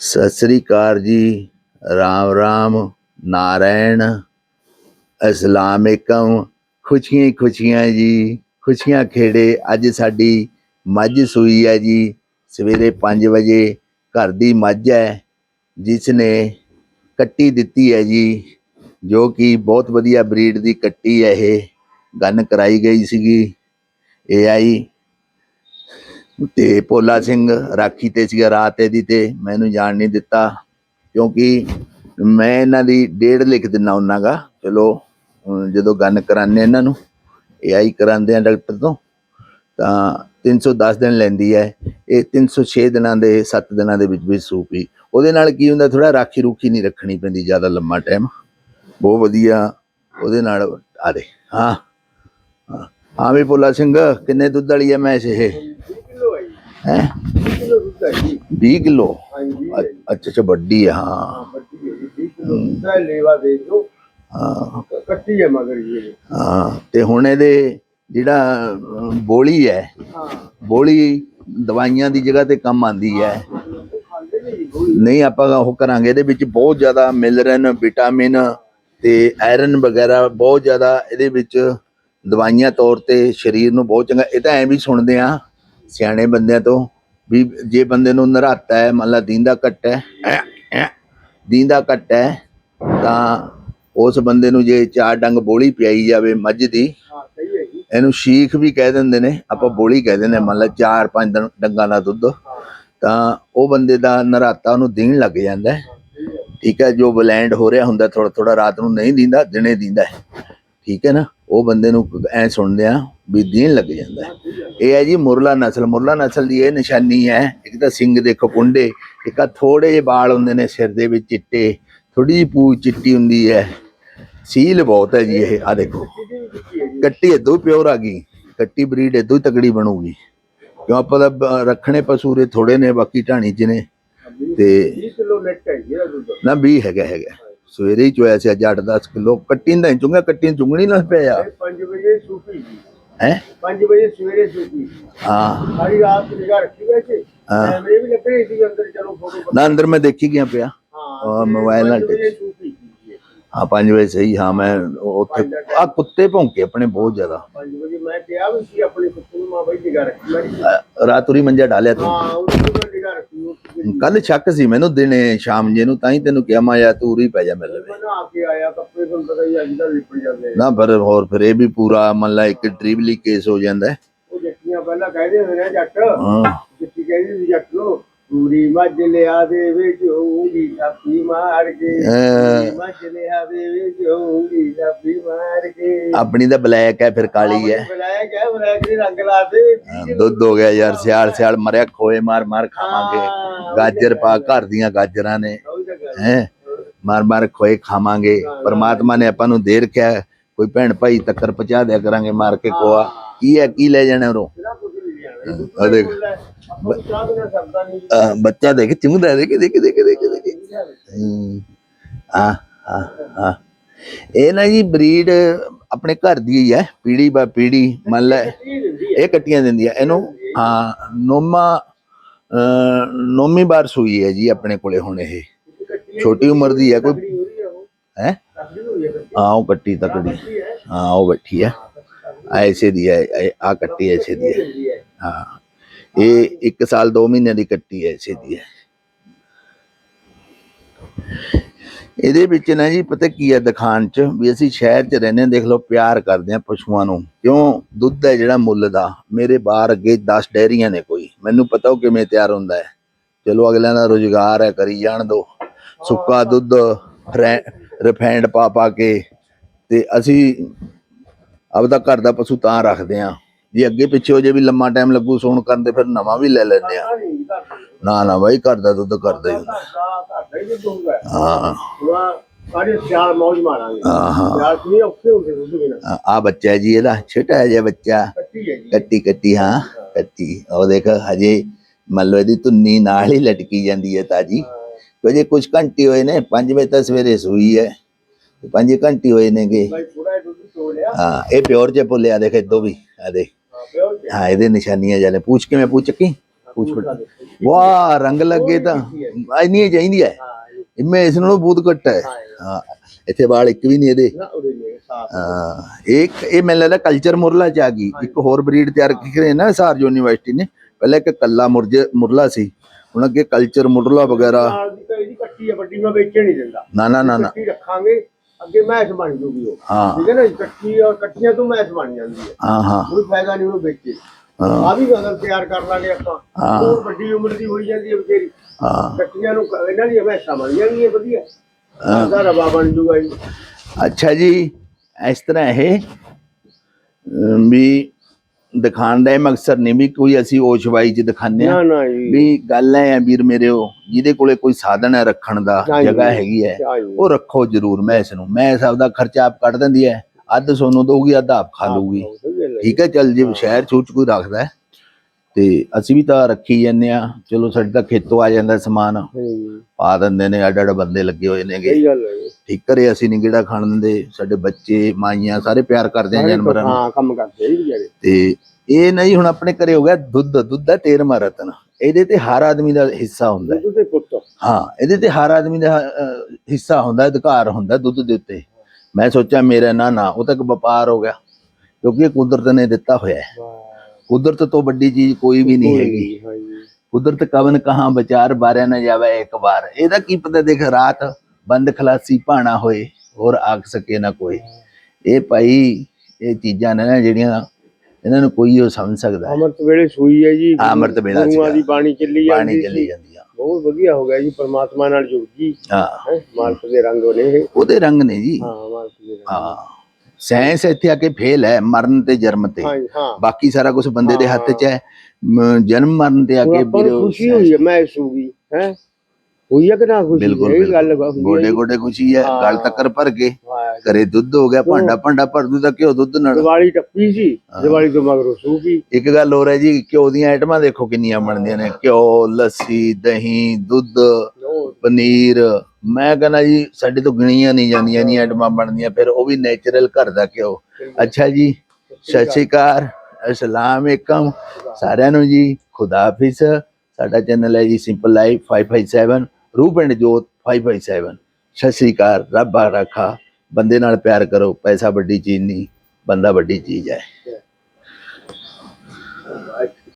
ਸਤਿ ਸ੍ਰੀ ਅਕਾਲ ਜੀ। ਰਾਮ ਰਾਮ, ਨਾਰਾਇਣ ਅਸਲਾਮੇਕਮ ਖੁਸ਼ੀਆਂ ਹੀ ਖੁਸ਼ੀਆਂ ਜੀ। ਖੁਸ਼ੀਆਂ ਖੇੜੇ। ਅੱਜ ਸਾਡੀ ਮੱਝ ਸੂਈ ਹੈ ਜੀ। ਸਵੇਰੇ 5 ਵਜੇ ਘਰ ਦੀ ਮੱਝ ਹੈ ਜਿਸ ਨੇ ਕੱਟੀ ਦਿੱਤੀ ਹੈ ਜੀ, ਜੋ ਕਿ ਬਹੁਤ ਵਧੀਆ ਬਰੀਡ ਦੀ ਕੱਟੀ ਹੈ ਇਹ। ਗਨ ਕਰਾਈ ਗਈ ਸੀਗੀ। ਇਹ ਆਈ ਤੇ ਭੋਲਾ ਸਿੰਘ ਰਾਖੀ ਤੇ ਸੀਗਾ, ਰਾਤ ਇਹਦੀ ਤੇ ਮੈਨੂੰ ਜਾਣ ਨਹੀਂ ਦਿੱਤਾ, ਕਿਉਂਕਿ ਮੈਂ ਇਹਨਾਂ ਦੀ ਡੇਢ ਲਿਖ ਦਿੰਨਾ ਹੁੰਨਾਗਾ ਚਲੋ ਜਦੋਂ ਗਨ ਕਰਾਣੇ ਇਹਨਾਂ ਨੂੰ ਏਆਈ ਕਰਾਉਂਦੇ ਆ ਡਾਕਟਰ ਤੋਂ, ਤਾਂ 310 ਦਿਨ ਲੈਂਦੀ ਹੈ, ਇਹ 306 ਦਿਨਾਂ ਦੇ 7 ਦਿਨਾਂ ਦੇ ਵਿੱਚ ਵਿੱਚ ਸੂਪੀ ਉਹਦੇ ਨਾਲ ਕੀ ਹੁੰਦਾ ਥੋੜਾ ਰਾਖੀ ਰੂਖੀ ਨਹੀਂ ਰੱਖਣੀ ਪੈਂਦੀ ਜ਼ਿਆਦਾ ਲੰਮਾ ਟਾਈਮ ਬਹੁਤ ਵਧੀਆ ਉਹਦੇ ਨਾਲ ਆ ਦੇ, ਹਾਂ ਹਾਂ। ਵੀ ਭੋਲਾ ਸਿੰਘ, ਕਿੰਨੇ ਦੁੱਧ ਵਾਲੀ ਹੈ ਮੈਂ ਇਹ ਹੈ? ਜੀ ਹੈ ਕਿਲੋ? ਦੁੱਧ ਹੈ ਜੀ 20 ਕਿਲੋ ਅੱਛਾ ਅੱਛਾ ਵੱਡੀ ਹੈ ਹਾਂ। ਹੈ ਜੀ 20 ਕਿਲੋ। ਦੁੱਧ ਹੈ ਲੇਵਾ ਦੇ ਜੋ ਹਾਂ। ਕੱਟੀ ਹੈ ਮਗਰ ਇਹ। ਹਾਂ ਤੇ ਹੁਣ ਇਹਦੇ ਜਿਹੜਾ ਬੋਲੀ ਹੈ ਬੋਲੀ ਦਵਾਈਆਂ ਦੀ ਜਗ੍ਹਾ ਤੇ ਕੰਮ ਆਂਦੀ ਹੈ। ਨਹੀਂ ਆਪਾਂ ਉਹ ਕਰਾਂਗੇ ਇਹਦੇ ਵਿੱਚ ਬਹੁਤ ਜ਼ਿਆਦਾ ਮਿਲਰਨ ਵਿਟਾਮਿਨ ਤੇ ਆਇਰਨ ਵਗੈਰਾ ਬਹੁਤ ਜ਼ਿਆਦਾ ਇਹਦੇ ਵਿੱਚ ਦਵਾਈਆਂ ਤੌਰ ਤੇ ਸਰੀਰ ਨੂੰ ਬਹੁਤ ਚੰਗਾ ਇਹ ਤਾਂ ਐਂ ਵੀ ਸੁਣਦੇ ਆ ਸਿਆਣੇ ਬੰਦਿਆਂ ਤੋਂ ਵੀ ਜੇ ਬੰਦੇ ਨੂੰ ਨਰਾਤਾ ਹੈ ਮੰਨ ਲਾ ਦੀਂਦਾ ਘੱਟ ਹੈ ਐਂ, ਦੀਂਦਾ ਘੱਟ ਹੈ ਤਾਂ ਉਸ ਬੰਦੇ ਨੂੰ ਜੇ ਚਾਰ ਡੰਗ ਬੋਲੀ ਪਿਆਈ ਜਾਵੇ ਮੱਝ ਦੀ ਇਹਨੂੰ ਸ਼ੀਖ ਵੀ ਕਹਿ ਦਿੰਦੇ ਨੇ ਆਪਾਂ ਬੋਲੀ ਕਹਿ ਦਿੰਦੇ ਮੰਨ ਲਾ ਚਾਰ ਪੰਜ ਦਿਨ ਡੰਗਾਂ ਦਾ ਦੁੱਧ ਤਾਂ ਉਹ ਬੰਦੇ ਦਾ ਨਰਾਤਾ ਉਹਨੂੰ ਦੇਣ ਲੱਗ ਜਾਂਦਾ ਹੈ। ਠੀਕ ਹੈ ਜੋ ਬਲੈਂਡ ਹੋ ਰਿਹਾ ਹੁੰਦਾ ਥੋੜਾ ਥੋੜਾ ਰਾਤ ਨੂੰ ਨਹੀਂ ਦਿੰਦਾ ਦਿਨੇ ਦਿੰਦਾ ਠੀਕ ਹੈ ਨਾ? ਉਹ ਬੰਦੇ ਨੂੰ ਐ ਸੁਣਦੇ ਆ ਵੀ ਦੇਣ ਲੱਗ ਜਾਂਦਾ ਇਹ ਹੈ ਜੀ ਮੁਰਲਾ ਨਸਲ। ਮੁਰਲਾ ਨਸਲ ਦੀ ਇਹ ਨਿਸ਼ਾਨੀ ਹੈ ਇੱਕ ਤਾਂ ਸਿੰਘ ਦੇਖੋ ਕੁੰਡੇ ਇੱਕ ਆ ਥੋੜੇ ਜਿਹੇ ਵਾਲ ਹੁੰਦੇ ਨੇ ਸਿਰ ਦੇ ਵਿੱਚ ਚਿੱਟੇ ਥੋੜੀ ਜਿਹੀ ਪੂਛ ਚਿੱਟੀ ਹੁੰਦੀ ਹੈ। ਸੀਲ ਬਹੁਤ ਹੈ ਜੀ ਇਹ। ਆ ਦੇਖੋ ਕੱਟੀ ਇਦੋਂ ਪਿਓਰ ਆ ਗਈ। ਕੱਟੀ ਬਰੀਡ ਇਦੋਂ ਤਕੜੀ ਬਣੂਗੀ। ਕਿਉਂ ਆਪਾਂ ਬ- ਰੱਖਣੇ ਪਸੂਰੇ ਥੋੜੇ ਨੇ ਬਾਕੀ ਢਾਣੀ ਚ ਨੇ। ਤੇ 20 ਕਿਲੋ ਨੈਟ ਹੈ ਜੀ ਇਹਦਾ ਦੁੱਧ ਨਾ ਵੀ ਹੈਗਾ ਹੈਗਾ। ਸਵੇਰੇ ਹੀ ਚੋਇਆ ਸੀ ਅੱਜ 8-10 ਕਿਲੋ। ਕੱਟੀ ਦਾ ਚੁੰਗਾ ਕੱਟੀ ਚੁੰਗਣੀ ਨਾਲ ਪਿਆ। ਇਹ 5 ਵਜੇ ਸੂਪੀ ਹੈ? 5 ਵਜੇ ਸਵੇਰੇ ਸੂਪੀ ਹਾਂ। ਸਾਰੀ ਰਾਤ ਨਿਗਾਹ ਰੱਖੀ ਗਏ ਸੀ। ਹਾਂ। ਕੈਮਰੇ ਵੀ ਲੱਗੇ ਸੀ ਅੰਦਰ ਚਲੋ ਫੋਟੋ ਨਾ ਅੰਦਰ ਮੈਂ ਦੇਖੀ ਗਿਆ ਪਿਆ। ਹਾਂ ਮੋਬਾਈਲ ਨਾਲ। ਹਾਂ 5 ਵਜੇ ਸਹੀ ਹਾਂ ਮੈਂ ਉੱਥੇ ਆ ਕੁੱਤੇ ਭੌਂਕੇ ਆਪਣੇ ਬਹੁਤ ਜ਼ਿਆਦਾ। ਪੰਜ ਵਜੇ ਮੈਂ ਕਿਹਾ ਵੀ ਸੀ ਆਪਣੇ ਕੁੱਤੇ ਨੂੰ ਮਾਂ ਬਈ ਨਿਗਾਹ ਰੱਖੀ। ਰਾਤ ਉਰੀ ਮੰਜਾ ਡਾਲਿਆ ਤੂੰ। ਹਾਂ ਉਹ ਕੱਲ ਸ਼ੱਕ ਸੀ ਮੈਨੂੰ ਦਿਨੇ ਸ਼ਾਮ ਜੇ ਨੂੰ ਤਾਂ ਹੀ ਤੈਨੂੰ ਕਿਹਾ ਮੈਂ ਯਾ ਤੂੰ ਉਰੀ ਪੈ ਜਾ ਮੇਰੇ ਮੈਂ ਨਹਾ ਕੇ ਆਇਆ ਕੱਪੜੇ ਤੁਹਾਨੂੰ ਪਤਾ ਹੀ ਅੱਜ ਕੱਲ੍ਹ ਲਿਪੜ ਜਾਂਦੇ ਆ। ਨਾ ਪਰ ਹੋਰ ਫਿਰ ਇਹ ਵੀ ਪੂਰਾ ਮੰਨ ਲਾ ਇੱਕ ਟ੍ਰਿਬਲੀ ਕੇਸ ਹੋ ਜਾਂਦਾ। ਹੈ। ਉਹ ਜੱਟੀਆਂ ਪਹਿਲਾਂ ਕਹਿੰਦੇ ਹੁੰਦੇ ਨੇ ਜੱਟ ਹਾਂ। ਜੱਟੀ ਕਹਿੰਦੀ ਸੀ ਜੱਟ ਨੂੰ ਪੂਰੀ ਮੱਝ ਲਿਆ ਦੇ ਵਿੱਚ ਹੋਊਗੀ ਥਾਪੀ ਮਾਰ ਕੇ। ਅਹ, ਪੂਰੀ ਮੱਝ ਲਿਆ ਦੇ ਵਿੱਚ ਹੋਊਗੀ ਥਾਪੀ ਮਾਰ ਕੇ। ਆਪਣੀ ਤਾਂ ਬਲੈਕ ਹੈ ਫਿਰ ਕਾਲੀ ਹੈ ਰੰਗ ਲਾ ਦੇ ਦੁੱਧ ਹੋ ਗਿਆ ਯਾਰ ਸਿਆਲ ਸਿਆਲ ਮਰਿਆ ਖੋਏ ਮਾਰ ਮਾਰ ਖਾਵਾਂਗੇ। ਗਾਜਰ ਪਾ ਘਰ ਦੀਆਂ ਗਾਜਰਾਂ ਨੇ। ਹੈ। ਮਾਰ ਮਾਰ ਖੋਏ ਖਾਵਾਂਗੇ। ਪਰਮਾਤਮਾ ਨੇ ਆਪਾਂ ਨੂੰ ਦੇ ਰੱਖਿਆ। ਕੋਈ ਭੈਣ ਭਾਈ ਤੱਕਰ ਪਹੁੰਚਾ ਦਿਆ ਕਰਾਂਗੇ ਮਾਰ ਕੇ ਕੋਆ ਕੀ ਹੈ ਕੀ ਲੈ ਜਾਣਾ ਉਰੋਂ? ਆ ਦੇਖ। ਬੱਚਾ ਦੇਖ ਚੁੰਗਦਾ ਦੇਖ ਦੇਖ ਦੇਖ ਦੇਖ ਦੇਖ ਆ ਆ ਆ ਇਹ ਨਾ ਜੀ ਬਰੀਡ ਆਪਣੇ ਘਰ ਦੀ ਹੀ ਹੈ ਪੀੜੀ ਬਾ ਪੀੜੀ ਮੰਨ ਲੈ ਇਹ ਕੱਟੀਆਂ ਦਿੰਦੀ ਹੈ ਇਹਨੂੰ ਹਾਂ ਨੋਮਾ ਅਹ, ਨੌਵੀਂ ਸੂਈ ਹੈ ਜੀ ਆਪਣੇ ਕੋਲੇ ਹੁਣ ਇਹ। ਛੋਟੀ ਉਮਰ ਦੀ ਹੈ ਕੋਈ ਹੈ? ਹਾਂ ਉਹ ਕੱਟੀ ਤਕੜੀ। ਹਾਂ ਉਹ ਬੈਠੀ ਹੈ। ਆ ਐਸੇ ਦੀ ਹੈ ਆ ਕੱਟੀ ਐਸੇ ਦੀ ਹੈ। ਹਾਂ। ਇਹ 1 ਸਾਲ 2 ਮਹੀਨਿਆਂ ਦੀ ਕੱਟੀ ਐ ਐਸੇ ਦੀ ਹੈ। ਇਹਦੇ ਵਿੱਚ ਨਾ ਜੀ ਪਤਾ ਕੀ ਹੈ ਦਿਖਾਣ ਚ ਵੀ ਅਸੀਂ ਸ਼ਹਿਰ ਚ ਰਹਿੰਦੇ ਹਾਂ ਦੇਖ ਲਓ ਪਿਆਰ ਕਰਦੇ ਹਾਂ ਪਸ਼ੂਆਂ ਨੂੰ। ਕਿਉਂ? ਦੁੱਧ ਹੈ ਜਿਹੜਾ ਮੁੱਲ ਦਾ। ਮੇਰੇ ਬਾਹਰ ਅੱਗੇ 10 ਡੈਰੀਆਂ ਨੇ ਕੋਈ। ਮੈਨੂੰ ਪਤਾ ਉਹ ਕਿਵੇਂ ਤਿਆਰ ਹੁੰਦਾ ਹੈ। ਚਲੋ ਅਗਲਿਆਂ ਦਾ ਰੋਜ਼ਗਾਰ ਹੈ ਕਰੀ ਜਾਣ ਦੋ। ਸੁੱਕਾ ਦੁੱਧ ਰਿਫਾਈਂਡ ਪਾ ਪਾ ਕੇ ਤੇ ਅਸੀਂ ਆਪਦਾ ਘਰ ਦਾ ਪਸ਼ੂ ਤਾਂ ਰੱਖਦੇ ਆ ਜੇ ਅੱਗੇ ਪਿੱਛੇ ਹੋ ਜੇ ਵੀ ਲੰਮਾ ਟਾਈਮ ਲੱਗੂ ਸੌਣ ਕਰਨ ਤੇ ਫਿਰ ਨਵਾਂ ਵੀ ਲੈ ਲੈਂਦੇ ਆ ਨਾ ਨਾ ਬਾਈ ਘਰ ਦਾ ਦੁੱਧ ਕਰਦਾ ਹੀ ਹੁੰਦਾ। ਦਾ ਦਾ ਆ ਬੱਚਾ ਜੀ ਇਹਦਾ ਛੋਟਾ ਜਿਹਾ ਬੱਚਾ। ਕੱਟੀ ਜੀ ਕੱਟੀ ਹਾਂ ਕੱਟੀ। ਉਹ ਦੇਖ ਹਜੇ ਮੰਨ ਲਓ ਇਹਦੀ ਧੁੰਨੀ ਨਾਲ ਹੀ ਲਟਕੀ ਜਾਂਦੀ ਹੈ ਤਾਜੀ। ਜੇ ਕੁਝ ਘੰਟੇ ਹੋਏ ਨੇ 5 ਵਜੇ ਤੱਕ ਸਵੇਰੇ ਸੂਈ ਹੈ। 5 ਘੰਟੇ ਹੋਏ ਨੇਗੇ। ਹਾਂ ਇਹ ਪਿਓਰ ਚ ਭੁੱਲਿਆ ਦੇਖ ਇਦੋਂ ਵੀ ਆ ਦੇਖ। ਹਾਂ, ਜੀ। ਇਹਦੇ ਨਿਸ਼ਾਨੀਆਂ ਜਾਨੇ ਪੁੱਛ ਕਿਵੇਂ ਪੁੱਛ ਕੀ ਪੁੱਛ ਫਟ ਵਾਹ ਰੰਗ ਲੱਗੇ ਤਾਂ ਇੰਨੀ ਚਾਹੀਦੀ ਹੈ। ਹਾਂ ਜੀ, ਇਵੇਂ ਇਸ ਨਾਲੋਂ ਬਹੁਤ ਘੱਟ ਹੈ। ਹਾਂ। ਹਾਂ ਇੱਥੇ ਵਾਲ ਇੱਕ ਵੀ ਨਹੀਂ ਇਹਦੇ। ਹਾਂ। ਇੱਕ ਇਹ ਮੈਨੂੰ ਲੱਗਦਾ ਕਲਚਰ ਮੁਰਲਾ ਚ ਆ ਗਈ। ਇੱਕ ਹੋਰ ਬਰੀਡ ਤਿਆਰ ਕੀਤੀ ਨਾ ਸਾਰ ਯੂਨੀਵਰਸਿਟੀ ਨੇ। ਪਹਿਲਾਂ ਇੱਕ ਕੱਲਾ ਮੁਰਜੇ ਮੁਰਲਾ ਸੀ। ਹੁਣ ਅੱਗੇ ਕਲਚਰ ਮੁਰਲਾ ਵਗੈਰਾ। ਇਹਦੀ ਕੱਟੀ ਆ ਵੱਡੀ ਮੈਂ ਵੇਚਣ ਨਹੀਂ ਦਿੰਦਾ। ਨਾ ਨਾ ਨਾ ਨਾ। ਰੱਖਾਂਗੇ ਅੱਗੇ ਮੈਚ ਬਣ ਜੂਗੀ ਉਹ। ਹਾਂ। ਠੀਕ ਹੈ ਨਾ ਕੱਟੀ ਔਰ ਕੱਟੀਆਂ ਤੋਂ ਮੈਚ ਬਣ ਜਾਂਦੀ ਹੈ। ਹਾਂ ਹਾਂ। ਕੋਈ ਫਾਇਦਾ ਨਹੀਂ ਉਹਨੂੰ ਵੇਚੇ। ਹਾਂ ਆ ਵੀ ਬਦਲ ਤਿਆਰ ਕਰ ਲਾਂਗੇ ਆਪਾਂ। ਹਾਂ। ਉਹ ਵੱਡੀ ਉਮਰ ਦੀ ਹੋਈ ਜਾਂਦੀ ਹੈ ਵਿਚਾਰੀ ਹਾਂ। ਕੱਟੀਆਂ ਨੂੰ ਕ- ਇਹਨਾਂ ਦੀ ਹਮੇਸ਼ਾ ਬਣ ਜਾਣਗੀਆਂ ਵਧੀਆ। ਦਾ ਰਵਾ ਬਣ ਜੂਗਾ ਜੀ। ਅੱਛਾ ਜੀ ਇਸ ਤਰ੍ਹਾਂ ਇਹ ਵੀ ਦਿਖਾਣ ਦਾ ਮਕਸਦ ਨਹੀਂ ਵੀ ਕੋਈ ਅਸੀਂ ਓਸ਼ਵਾਈ ਚ ਦਿਖਾਉਂਦੇ ਆ ਵੀ ਗੱਲ ਐ ਆ ਵੀਰ ਮੇਰੇ ਉਹ ਜਿਹਦੇ ਕੋਲੇ ਕੋਈ ਸਾਧਨ ਹੈ ਰੱਖਣ ਦਾ। ਜਗ੍ਹਾ ਹੈਗੀ ਹੈ। ਉਹ ਰੱਖੋ ਜ਼ਰੂਰ ਮੈਂ ਇਸ ਨੂੰ ਮੈਂ ਸਭ ਦਾ ਖਰਚਾ ਆਪ ਕੱਢ ਦਿੰਦੀ ਹੈ। ਅੱਧ ਸੋਨੂੰ ਦਊਗੀ ਅੱਧ ਆਪ ਖਾ ਹੈ। ਠੀਕ ਹੈ ਚੱਲ ਜੇ ਸ਼ਹਿਰ ਛੂਟ ਕੋਈ ਰੱਖਦਾ ਤੇ ਅਸੀਂ ਵੀ ਤਾਂ ਰੱਖੀ ਜਾਂਦੇ ਆ ਚਲੋ ਸਾਡੇ ਤਾਂ ਖੇਤੋਂ ਆ ਜਾਂਦਾ ਸਮਾਨ। ਪਾ ਦਿੰਦੇ ਨੇ ਅੱਡ ਅੱਡ ਬੰਦੇ ਲੱਗੇ ਹੋਏ ਨੇਗੇ ਸਹੀ ਗੱਲ ਹੈ। ਠੀਕ ਕਰੇ ਅਸੀਂ ਨਹੀਂ ਕਿਹੜਾ ਖਾਣ ਦਿੰਦੇ। ਸਾਡੇ ਬੱਚੇ ਮਾਈਆਂ ਸਾਰੇ ਪਿਆਰ ਕਰਦੇ ਆ ਜਾਨਵਰਾਂ ਨੂੰ। ਹਾਂ ਕੰਮ ਕਰਦੇ ਜੀ ਤੇ ਇਹ ਨਹੀਂ ਹੁਣ ਆਪਣੇ ਘਰੇ ਹੋ ਗਿਆ ਦੁੱਧ ਦੁੱਧ ਹੈ 13ਵਾਂ ਰਤਨ ਇਹਦੇ ਤੇ ਹਰ ਆਦਮੀ ਦਾ ਹਿੱਸਾ ਹੁੰਦਾ ਹੈ। ਦੁੱਧ ਦੇ ਪੁੱਤ। ਹਾਂ ਇਹਦੇ ਤੇ ਹਰ ਆਦਮੀ ਦਾ ਹਿੱਸਾ ਹੁੰਦਾ ਅਧਿਕਾਰ ਹੁੰਦਾ ਦੁੱਧ ਦੇ ਉੱਤੇ। ਮੈਂ ਸੋਚਿਆ ਮੇਰਾ ਨਾ ਨਾ ਉਹ ਤੱਕ ਵਪਾਰ ਹੋ ਗਿਆ। ਕਿਉਂਕਿ ਇਹ ਕੁਦਰਤ ਨੇ ਦਿੱਤਾ ਹੋਇਆ ਹੈ। ਕੁਦਰਤ ਤੋਂ ਵੱਡੀ ਚੀਜ਼ ਕੋਈ ਵੀ ਨਹੀਂ ਹੈਗੀ। ਕੁਦਰਤ ਕਵਨ ਕਹਾਂ ਵਿਚਾਰ ਬਾਰਿਆ ਨਾ ਜਾਵੇ ਇੱਕ ਵਾਰ। ਇਹਦਾ ਕੀ ਪਤਾ ਦੇਖ ਰਾਤ ਬੰਦ ਖਲਾਸੀ ਭਾਣਾ ਹੋਏ ਹੋਰ ਆਖ ਸਕੇ ਨਾ ਕੋਈ। ਇਹ ਭਾਈ ਇਹ ਚੀਜ਼ਾਂ ਨੇ ਜਿਹੜੀਆਂ ਇਹਨਾਂ ਨੂੰ ਕੋਈ ਉਹ ਸਮਝ ਸਕਦਾ। ਅਮਰਤ ਵੇਲੇ ਸੂਈ ਹੈ ਜੀ। ਅੰਮ੍ਰਿਤ ਵੇਲਾ ਗੁਰੂਆਂ। ਦੀ ਬਾਣੀ ਚੱਲੀ ਪਾਣੀ ਜਾਂਦੀ ਚਲੀ ਸੀ। ਜਾਂਦੀ ਆ। ਬਹੁਤ ਵਧੀਆ ਹੋ ਗਿਆ ਜੀ ਪਰਮਾਤਮਾ ਨਾਲ ਜੁੜ ਗਈ। ਹਾਂ। ਮਾਲਕ ਦੇ ਰੰਗ ਨੇ ਉਹਦੇ ਰੰਗ ਨੇ ਜੀ। ਹਾਂ ਮਾਲਕ ਦੇ ਰੰਗ। ਹਾਂ। ਸਾਇੰਸ ਇੱਥੇ ਆ ਕੇ ਫੇਲ ਹੈ ਮਰਨ ਤੇ ਜਨਮ ਤੇ। ਬਾਕੀ ਸਾਰਾ ਕੁਝ ਬੰਦੇ ਦੇ ਹੱਥ 'ਚ ਹੈ। ਜਨਮ ਮਰਨ ਤੇ ਆ ਕੇ ਖੁਸ਼ੀ ਹੋਈ ਹੈ ਮੈਂ ਸੂਗੀ ਹੈ? ਹੋਈ ਹੈ ਕਿ ਨਾ ਖੁਸ਼ੀ? ਬਿਲਕੁਲ ਇਹ ਗੱਲ ਗੋਡੇ ਗੋਡੇ ਖੁਸ਼ੀ ਹੈ। ਗਲ ਤੱਕਰ ਭਰ ਕੇ। ਘਰੇ ਦੁੱਧ ਹੋ ਗਿਆ ਭਾਂਡਾ ਭਾਂਡਾ ਭਰ ਦੂ ਤਾਂ ਘਿਓ ਦੁੱਧ ਨਾਲ। ਦੀਵਾਲੀ ਟੱਪੀ ਸੀ ਦੀਵਾਲੀ ਤੋਂ ਮਗਰੋਂ ਸੂਗੀ ਇੱਕ ਗੱਲ ਹੋਰ ਹੈ ਜੀ ਘਿਓ ਦੀਆਂ ਆਈਟਮਾਂ ਦੇਖੋ ਕਿੰਨੀਆਂ ਬਣਦੀਆਂ ਨੇ। ਘਿਓ ਲੱਸੀ ਦਹੀਂ ਦੁੱਧ। ਪਨੀਰ ਮੈਂ ਕਹਿੰਦਾ ਜੀ ਸਾਡੇ ਤੋਂ ਗਿਣੀਆਂ ਨਹੀਂ ਜਾਂਦੀਆਂ ਨਹੀਂ ਆਈਟਮਾਂ ਬਣਦੀਆਂ ਫਿਰ ਉਹ ਵੀ ਨੇਚਰਲ ਘਰ ਦਾ ਘਿਓ। ਅੱਛਾ ਜੀ ਸਤਿ ਸ਼੍ਰੀ ਅਕਾਲ। ਅਸਲਾਮ ਅਲੈਕਮ। ਸਾਰਿਆਂ ਨੂੰ ਜੀ ਖੁਦਾ ਹਾਫਿਜ਼। ਸਾਡਾ ਚੈਨਲ ਹੈ ਜੀ ਸਿੰਪਲ ਲਾਈਫ 557 ਰੂਪ ਐਂਡ ਜੋਤ 557 ਸਤਿ ਸ਼੍ਰੀ ਅਕਾਲ ਰੱਬ ਰਾਖਾ। ਬੰਦੇ ਨਾਲ ਪਿਆਰ ਕਰੋ ਪੈਸਾ ਵੱਡੀ ਚੀਜ਼ ਨਹੀਂ ਬੰਦਾ ਵੱਡੀ ਚੀਜ਼ ਹੈ।